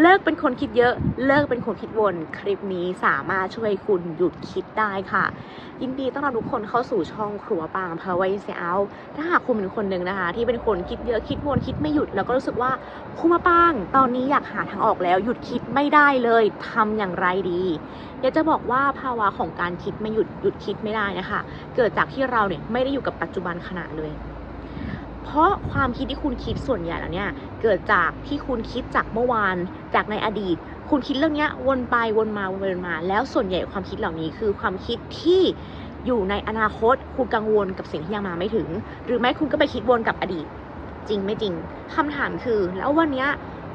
เลิกเป็นคนคิดเยอะ เลิกเป็นคนคิดวน คลิปนี้สามารถช่วยคุณหยุดคิดได้ค่ะ ยินดีต้อนรับทุกคนเข้าสู่ช่องครัวปางพาไว้เซลถ้าหากคุณเป็นคนหนึ่งนะคะ ที่เป็นคนคิดเยอะคิดวนคิดไม่หยุดแล้วก็รู้สึกว่าคุณมาปาง ตอนนี้อยากหาทางออกแล้ว หยุดคิดไม่ได้เลยทำอย่างไรดีเดี๋ยวจะบอกว่าภาวะของการคิดไม่หยุดหยุดคิดไม่ได้นะคะ เกิดจากที่เราเนี่ยไม่ได้อยู่กับปัจจุบันขณะเลย เพราะความคิดที่คุณคิดส่วนใหญ่แล้วเนี่ยเกิดจากที่คุณคิดจากเมื่อวานจากในอดีต คุณคิดเรื่องนี้วนไปวนมาวนไปวนมา แล้วส่วนใหญ่ความคิดเหล่านี้คือความคิดที่อยู่ในอนาคตคุณกังวลกับสิ่งที่ยังมาไม่ถึง หรือไม่คุณก็ไปคิดวนกับอดีต จริงไม่จริงคำถามคือ แล้ววันนี้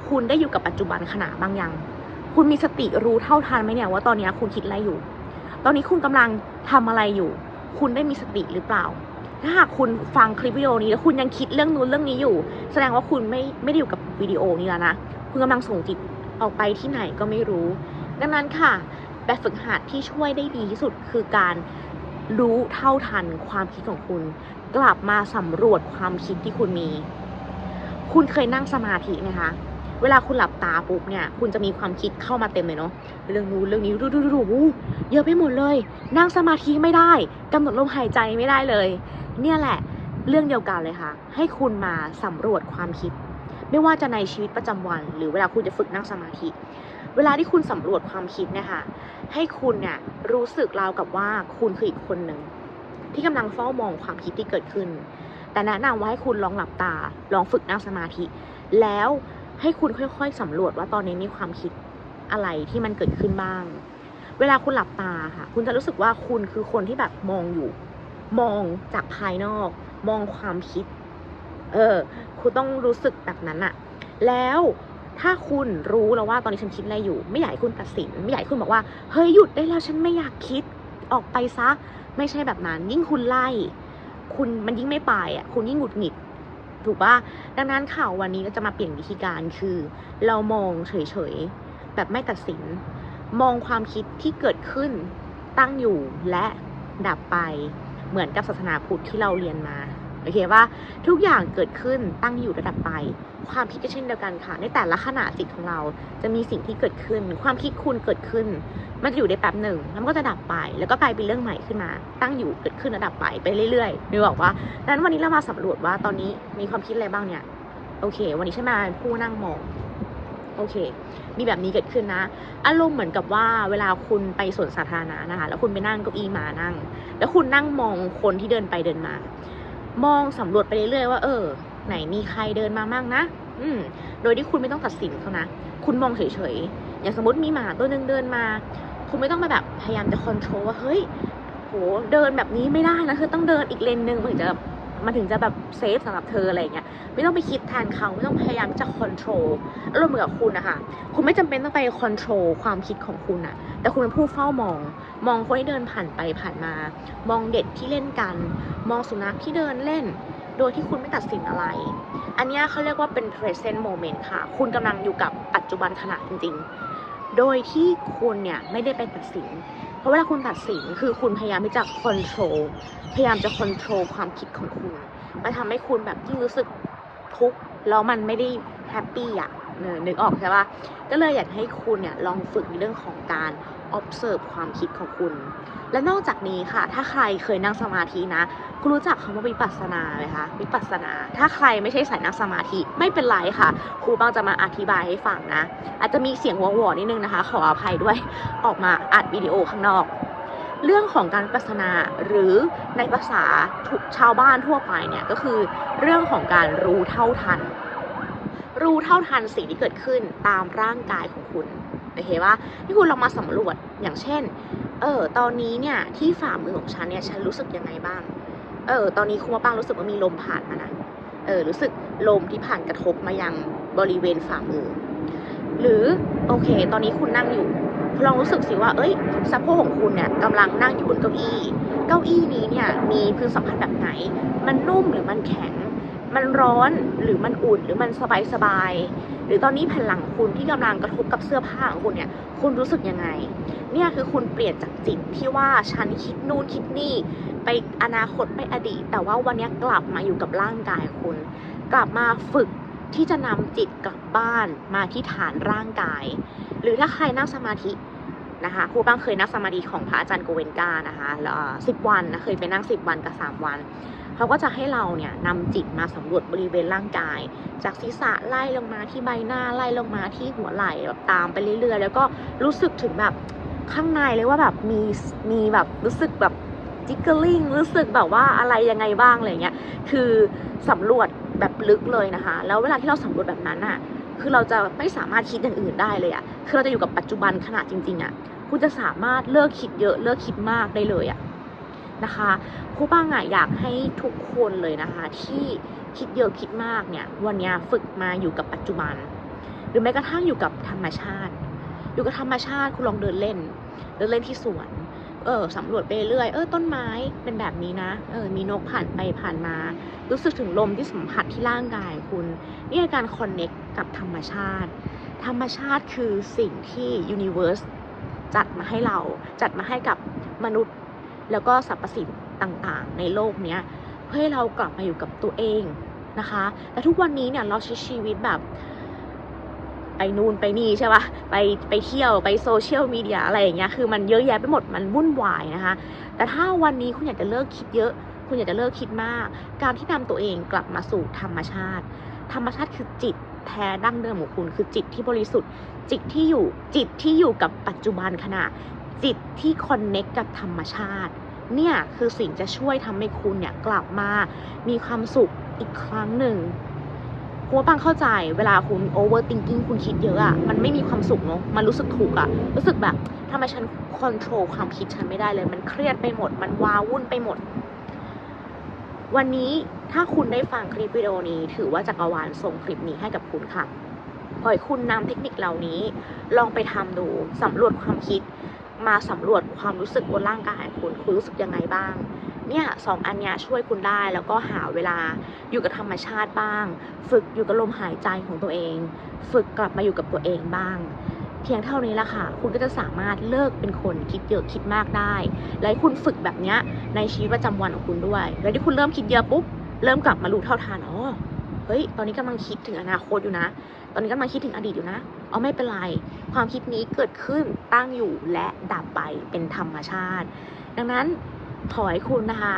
คุณได้อยู่กับปัจจุบันขณะบ้างยัง คุณมีสติรู้เท่าทันไหมเนี่ยว่าตอนนี้คุณคิดอะไรอยู่ ตอนนี้คุณกำลังทำอะไรอยู่ คุณได้มีสติหรือเปล่า ถ้าหากคุณฟังคลิปวิดีโอนี้แล้วคุณยังคิดเรื่องนู้นเรื่องนี้อยู่ แสดงว่าคุณไม่ไม่ได้อยู่กับวิดีโอนี้แล้วนะ คุณกำลังส่งจิตออกไปที่ไหนก็ไม่รู้ ดังนั้นค่ะ แบบฝึกหัดที่ช่วยได้ดีที่สุดคือการรู้เท่าทันความคิดของคุณ กลับมาสำรวจความคิดที่คุณมี คุณเคยนั่งสมาธิไหมคะ เวลาคุณหลับตาปุ๊บเนี่ย คุณจะมีความคิดเข้ามาเต็มเลยเนาะ เรื่องนู้นเรื่องนี้ดูดูดูดเยอะไปหมดเลย นั่งสมาธิไม่ได้กำหนดลมหายใจไม่ได้เลย เนี่ยแหละ เรื่องเดียวกันเลยค่ะ ให้คุณมาสำรวจความคิด ไม่ว่าจะในชีวิตประจำวัน หรือเวลาคุณจะฝึกนั่งสมาธิ เวลาที่คุณสำรวจความคิดเนะคะให้คุณเนี่ยรู้สึกราวกับว่าคุณคืออีกคนหนึ่งที่กำลังเฝ้ามองความคิดที่เกิดขึ้น แต่แนะนำว่าให้คุณลองหลับตา ลองฝึกนั่งสมาธิ แล้ว ให้คุณค่อยๆสำรวจว่าตอนนี้มีความคิดอะไรที่มันเกิดขึ้นบ้าง เวลาคุณหลับตาค่ะ คุณจะรู้สึกว่าคุณคือคนที่แบบมองอยู่ มองจากภายนอก มองความคิด เออ คุณต้องรู้สึกแบบนั้นอะแล้วถ้าคุณรู้แล้วว่าตอนนี้ฉันคิดอะไรอยู่ ไม่อยากให้คุณตัดสิน ไม่อยากให้คุณบอกว่า เฮ้ยหยุดได้แล้วฉันไม่อยากคิดออกไปซะ ไม่ใช่แบบนั้น ยิ่งคุณไล่ คุณมันยิ่งไม่ไปอะ คุณยิ่งหงุดหงิด ถูกปะดังนั้นข่าววันนี้เราจะมาเปลี่ยนวิธีการคือ เรามองเฉยๆ แบบไม่ตัดสิน มองความคิดที่เกิดขึ้นตั้งอยู่และดับไปเหมือนกับศาสนาพุทธที่เราเรียนมา โอเคว่าทุกอย่างเกิดขึ้นตั้งอยู่ระดับไป ความคิดก็เช่นเดียวกันค่ะ ในแต่ละขณะจิตของเราจะมีสิ่งที่เกิดขึ้น ความคิดคุณเกิดขึ้น มันจะอยู่ได้แป๊บหนึ่งแล้วมันก็จะดับไป แล้วก็กลายเป็นเรื่องใหม่ขึ้นมา ตั้งอยู่เกิดขึ้นระดับไปไปเรื่อยๆนึกออกว่าดังนั้นวันนี้เรามาสำรวจว่าตอนนี้มีความคิดอะไรบ้างเนี่ย โอเค วันนี้ใช่ไหมผู้นั่งมองโอเค มีแบบนี้เกิดขึ้นนะ อารมณ์เหมือนกับว่าเวลาคุณไปสวนสาธารณะนะคะ แล้วคุณไปนั่งเก้าอี้มานั่ง แล้วคุณนั่งมองคนที่เดินไปเดินมา มองสำรวจไปเรื่อยๆว่า เออ ไหนมีใครเดินมามั่งนะ อืม โดยที่คุณไม่ต้องตัดสินเขานะ คุณมองเฉยๆ อย่างสมมติมีหมาตัวหนึงเดินมา คุณไม่ต้องมาแบบพยายามจะคอนโทรลว่า เฮ้ย โห เดินแบบนี้ไม่ได้นะ คือต้องเดินอีกเลนหนึ่งมันถึงจะ มันถึงจะแบบเซฟสำหรับเธออะไรเงี้ยไม่ต้องไปคิดแทนเขาไม่ต้องพยายามจะคอนโทรลอารมณ์เหมือนกับคุณนะคะคุณไม่จำเป็นต้องไปคอนโทรลความคิดของคุณอะแต่คุณเป็นผู้เฝ้ามอง มองคนที่เดินผ่านไปผ่านมา มองเด็กที่เล่นกัน มองสุนัขที่เดินเล่น โดยที่คุณไม่ตัดสินอะไร อันนี้เขาเรียกว่าเป็น present moment ค่ะ คุณกำลังอยู่กับปัจจุบันขณะจริง ๆ โดยที่คุณเนี่ยไม่ได้ไปตัดสิน เพราะเวลาคุณตัดสินคือคุณพยายามที่จะคอนโทรลพยายามจะคอนโทรลความคิดของคุณมันทำให้คุณแบบยิ่งรู้สึกทุกข์แล้วมันไม่ได้แฮปปี้อะนึกออกใช่ปะก็เลยอยากให้คุณเนี่ยลองฝึกเรื่องของการ observe ความคิดของคุณ และนอกจากนี้ค่ะ ถ้าใครเคยนั่งสมาธินะ คุณรู้จักคำว่าวิปัสสนาไหมคะวิปัสสนา ถ้าใครไม่ใช่สายนั่งสมาธิไม่เป็นไรค่ะ ครูบางจะมาอธิบายให้ฟังนะ อาจจะมีเสียงวอวๆนิดนึงนะคะ ขออภัยด้วยออกมาอัดวิดีโอข้างนอก เรื่องของการปัสนาหรือในภาษาชาวบ้านทั่วไปเนี่ยก็คือเรื่องของการรู้เท่าทัน รู้เท่าทันสิ่งที่เกิดขึ้นตามร่างกายของคุณ โอเคว่าที่คุณลองมาสำรวจอย่างเช่น เออ ตอนนี้เนี่ยที่ฝ่ามือของฉันเนี่ยฉันรู้สึกยังไงบ้าง เออ ตอนนี้คุณมะปังรู้สึกว่ามีลมผ่านมานะ เออ รู้สึกลมที่ผ่านกระทบมายังบริเวณฝ่ามือ หรือโอเค ตอนนี้คุณนั่งอยู่ลองรู้สึกสิว่า เอ้ยสะโพกของคุณเนี่ยกำลังนั่งอยู่บนเก้าอี้ เก้าอี้นี้เนี่ยมีพื้นสัมผัสแบบไหน มันนุ่มหรือมันแข็ง มันร้อนหรือมันอุ่นหรือมันสบายสบาย หรือตอนนี้แผ่นหลังคุณที่กำลังกระทบกับเสื้อผ้าของคุณเนี่ย คุณรู้สึกยังไง เนี่ยคือคุณเปลี่ยนจากจิตที่ว่าฉันคิดนู่นคิดนี่ ไปอนาคตไปอดีต แต่ว่าวันนี้กลับมาอยู่กับร่างกายคุณ กลับมาฝึกที่จะนำจิตกลับบ้านมาที่ฐานร่างกาย หรือถ้าใครนั่งสมาธินะคะครูบ้างเคยนั่งสมาธิของพระอาจารย์โกเวนกานะคะสิบวันนะเคยไปนั่งสิบวันกับสามวัน เขาก็จะให้เราเนี่ยนำจิตมาสำรวจบริเวณร่างกาย จากศีรษะไล่ลงมาที่ใบหน้าไล่ลงมาที่หัวไหล่แบบตามไปเรื่อยๆ แล้วก็รู้สึกถึงแบบข้างในเลยว่าแบบมีมีแบบรู้สึกแบบจิกเกอร์ลิงรู้สึกแบบว่าอะไรยังไงบ้างอะไรเงี้ยคือสำรวจแบบลึกเลยนะคะ แล้วเวลาที่เราสำรวจแบบนั้นอะคือเราจะไม่สามารถคิดอย่างอื่นได้เลยอะคือเราจะอยู่กับปัจจุบันขณะจริงๆอะคุณจะสามารถเลิกคิดเยอะเลิกคิดมากได้เลยอะ นะคะครูป้างอะอยากให้ทุกคนเลยนะคะ ที่คิดเยอะคิดมากเนี่ย วันนี้ฝึกมาอยู่กับปัจจุบัน หรือแม้กระทั่งอยู่กับธรรมชาติ อยู่กับธรรมชาติคุณลองเดินเล่น เดินเล่นที่สวน เออสำรวจไปเรื่อยเออต้นไม้เป็นแบบนี้นะ เออมีนกผ่านไปผ่านมา รู้สึกถึงลมที่สัมผัสที่ร่างกายคุณ นี่คือการคอนเน็กกับธรรมชาติ ธรรมชาติคือสิ่งที่ยูนิเว r ร์สจัดมาให้เรา จัดมาให้กับมนุษย์ แล้วก็สรรพสิ่งต่างๆ ในโลกเนี้ยเพื่อให้เรากลับมาอยู่กับตัวเองนะคะแต่ทุกวันนี้เนี่ยเราใช้ชีวิตแบบ ไปนู่นไปนี่ใช่ปะไปไปเที่ยวไปโซเชียลมีเดียอะไรอย่างเงี้ยคือมันเยอะแยะไปหมดมันวุ่นวายนะคะ แต่ถ้าวันนี้คุณอยากจะเลิกคิดเยอะ คุณอยากจะเลิกคิดมาก การที่นำตัวเองกลับมาสู่ธรรมชาติ ธรรมชาติคือจิตแท้ดั้งเดิมของคุณคือจิตที่บริสุทธิ์ จิตที่อยู่จิตที่อยู่กับปัจจุบันขณะ จิตที่คอนเน็กกับธรรมชาติ เนี่ยคือสิ่งจะช่วยทำให้คุณเนี่ยกลับมามีความสุขอีกครั้งหนึ่งเพราะว่าปังเข้าใจเวลาคุณ overthinking คุณคิดเยอะอะมันไม่มีความสุขเนาะมันรู้สึกถูกอะรู้สึกแบบทำไมฉันคอนโทรลความคิดฉันไม่ได้เลย มันเครียดไปหมด มันว้าวุ่นไปหมด วันนี้ถ้าคุณได้ฟังคลิปวิดีโอนี้ ถือว่าจักรวาลส่งคลิปนี้ให้กับคุณค่ะขอให้คุณนำเทคนิคเหล่านี้ ลองไปทำดูสำรวจความคิด มาสำรวจความรู้สึกบนร่างกายของคุณคุณรู้สึกยังไงบ้างเนี่ยสองอันเนี้ยช่วยคุณได้แล้วก็หาเวลาอยู่กับธรรมชาติบ้าง ฝึกอยู่กับลมหายใจของตัวเอง ฝึกกลับมาอยู่กับตัวเองบ้าง เพียงเท่านี้ละค่ะ คุณก็จะสามารถเลิกเป็นคนคิดเยอะคิดมากได้ และให้คุณฝึกแบบเนี้ยในชีวิตประจำวันของคุณด้วย แล้วที่คุณเริ่มคิดเยอะปุ๊บเริ่มกลับมารู้เท่าทันอ๋อเฮ้ยตอนนี้กำลังคิดถึงอนาคตอยู่นะ ตอนนี้กำลังคิดถึงอดีตอยู่นะ เอาไม่เป็นไร ความคิดนี้เกิดขึ้นตั้งอยู่และดับไปเป็นธรรมชาติ ดังนั้นขอให้คุณนะคะ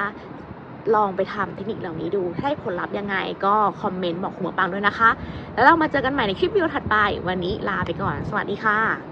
ลองไปทำเทคนิคเหล่านี้ดูให้ผลลัพธ์ยังไงก็คอมเมนต์บอกคุณหมอปังด้วยนะคะ แล้วเรามาเจอกันใหม่ในคลิปวิดีโอถัดไป วันนี้ลาไปก่อน สวัสดีค่ะ